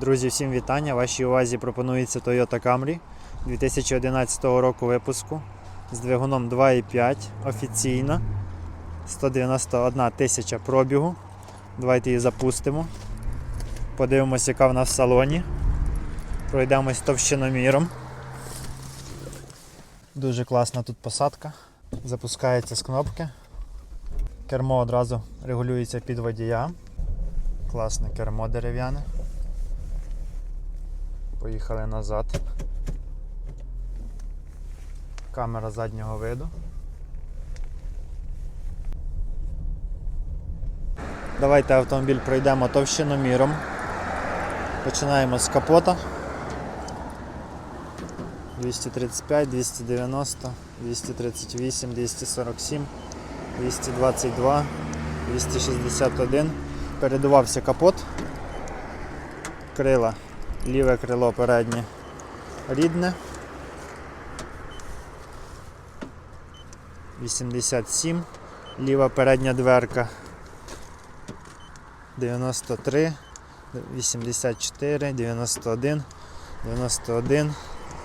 Друзі, всім вітання! Вашій увазі пропонується Toyota Camry 2011 року випуску з двигуном 2.5 офіційно. 191 тисяча пробігу. Давайте її запустимо. Подивимося, яка в нас в салоні. Пройдемось товщиноміром. Дуже класна тут посадка. Запускається з кнопки. Кермо одразу регулюється під водія. Класне кермо дерев'яне. Поїхали назад. Камера заднього виду. Давайте автомобіль пройдемо товщиноміром. Починаємо з капота. 235, 290, 238, 247, 222, 261. Передувався капот. Крила ліве крило переднє. Рідне. 87, ліва передня дверка. 93, 84, 91, 91,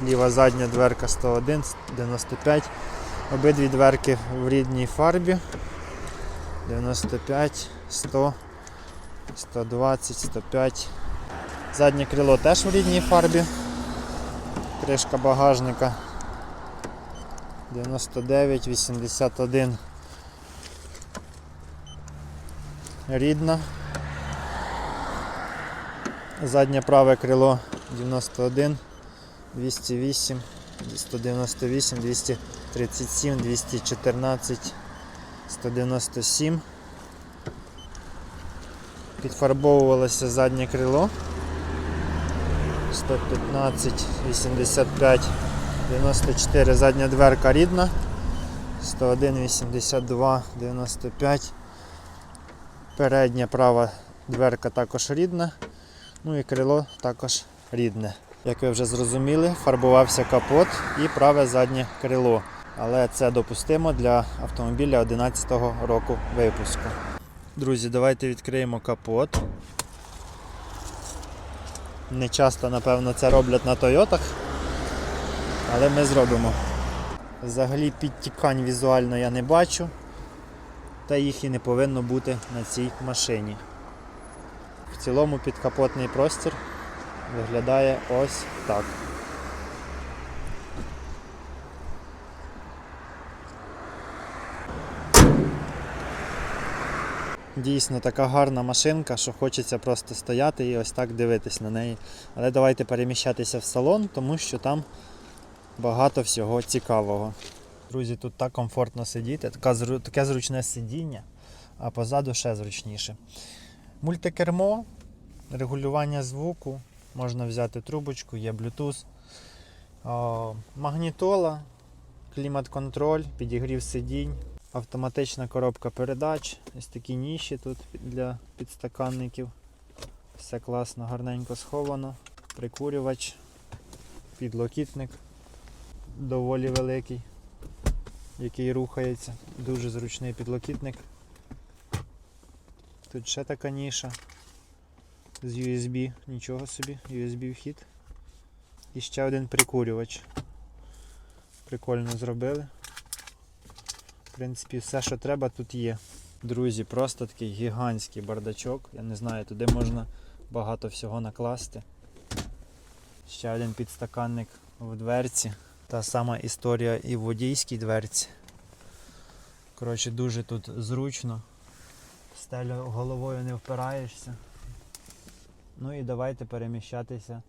ліва задня дверка 101, 95, обидві дверки в рідній фарбі. 95, 100, 120, 105. Заднє крило теж в рідній фарбі. Кришка багажника 99, 81. Рідна. Заднє праве крило 91, 208, 198, 237, 214, 197. Підфарбовувалося заднє крило. 115, 85, 94, задня дверка рідна. 101, 82, 95. Передня права дверка також рідна. Ну і крило також рідне. Як ви вже зрозуміли, фарбувався капот і праве заднє крило. Але це допустимо для автомобіля 2011 року випуску. Друзі, давайте відкриємо капот. Не часто, напевно, це роблять на Тойотах, але ми зробимо. Взагалі підтікань візуально я не бачу, та їх і не повинно бути на цій машині. В цілому підкапотний простір виглядає ось так. Дійсно така гарна машинка, що хочеться просто стояти і ось так дивитись на неї. Але давайте переміщатися в салон, тому що там багато всього цікавого. Друзі, тут так комфортно сидіти, таке зручне сидіння, а позаду ще зручніше. Мультикермо, регулювання звуку, можна взяти трубочку, є Bluetooth, магнітола, клімат-контроль, підігрів сидінь. Автоматична коробка передач, ось такі ніші тут для підстаканників. Все класно, гарненько сховано. Прикурювач, підлокітник доволі великий, який рухається. Дуже зручний підлокітник. Тут ще така ніша з USB, нічого собі, USB вхід. І ще один прикурювач. Прикольно зробили. Принципі, все, що треба, тут є. Друзі, просто такий гігантський бардачок. Я не знаю, туди можна багато всього накласти. Ще один підстаканник в дверці. Та сама історія і в водійській дверці. Коротше, дуже тут зручно. Стелю головою не впираєшся. Ну і давайте переміщатися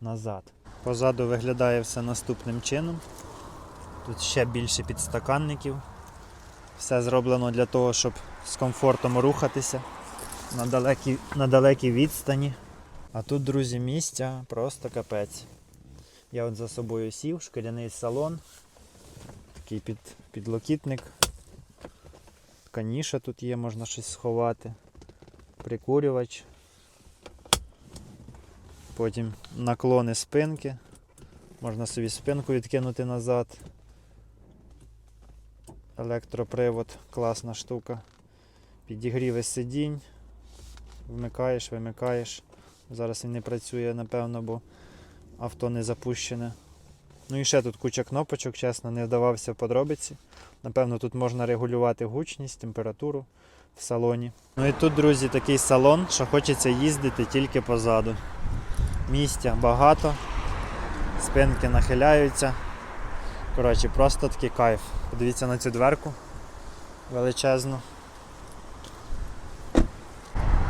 назад. Позаду виглядає все наступним чином. Тут ще більше підстаканників. Все зроблено для того, щоб з комфортом рухатися на далекій, на далекій відстані. А тут, друзі, місця просто капець. Я от за собою сів, шкіряний салон, такий під, підлокітник. Така ніша тут є, можна щось сховати. Прикурювач. Потім наклони спинки. Можна собі спинку відкинути назад. Електропривод, класна штука. Підігріви сидінь. Вмикаєш, вимикаєш Зараз він не працює, напевно, бо авто не запущене. Ну і ще тут куча кнопочок, чесно, не вдавався в подробиці. Напевно, тут можна регулювати гучність, температуру в салоні. Ну і тут, друзі, такий салон, що хочеться їздити тільки позаду. Місця багато, спинки нахиляються. Коротше, просто такий кайф. Подивіться на цю дверку величезну.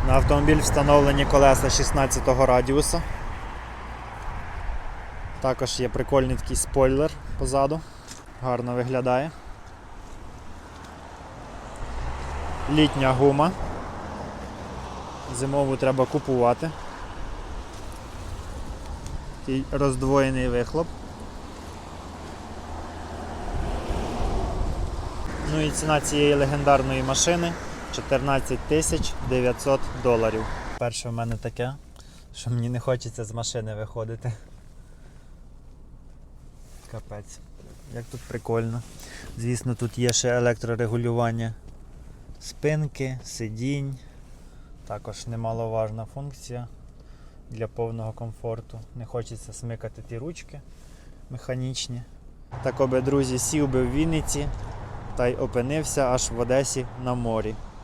На автомобіль встановлені колеса 16 го радіуса. Також є прикольний такий спойлер позаду. Гарно виглядає. Літня гума. Зимову треба купувати. Такий роздвоєний вихлоп. Ну і ціна цієї легендарної машини 14 тисяч 900 доларів. Перше в мене таке, що мені не хочеться з машини виходити. Капець. Як тут прикольно. Звісно, тут є ще електрорегулювання спинки, сидінь. Також немаловажна функція для повного комфорту. Не хочеться смикати ті ручки механічні. Так оби, друзі, сів би в Вінниці та й опинився аж в Одесі на морі.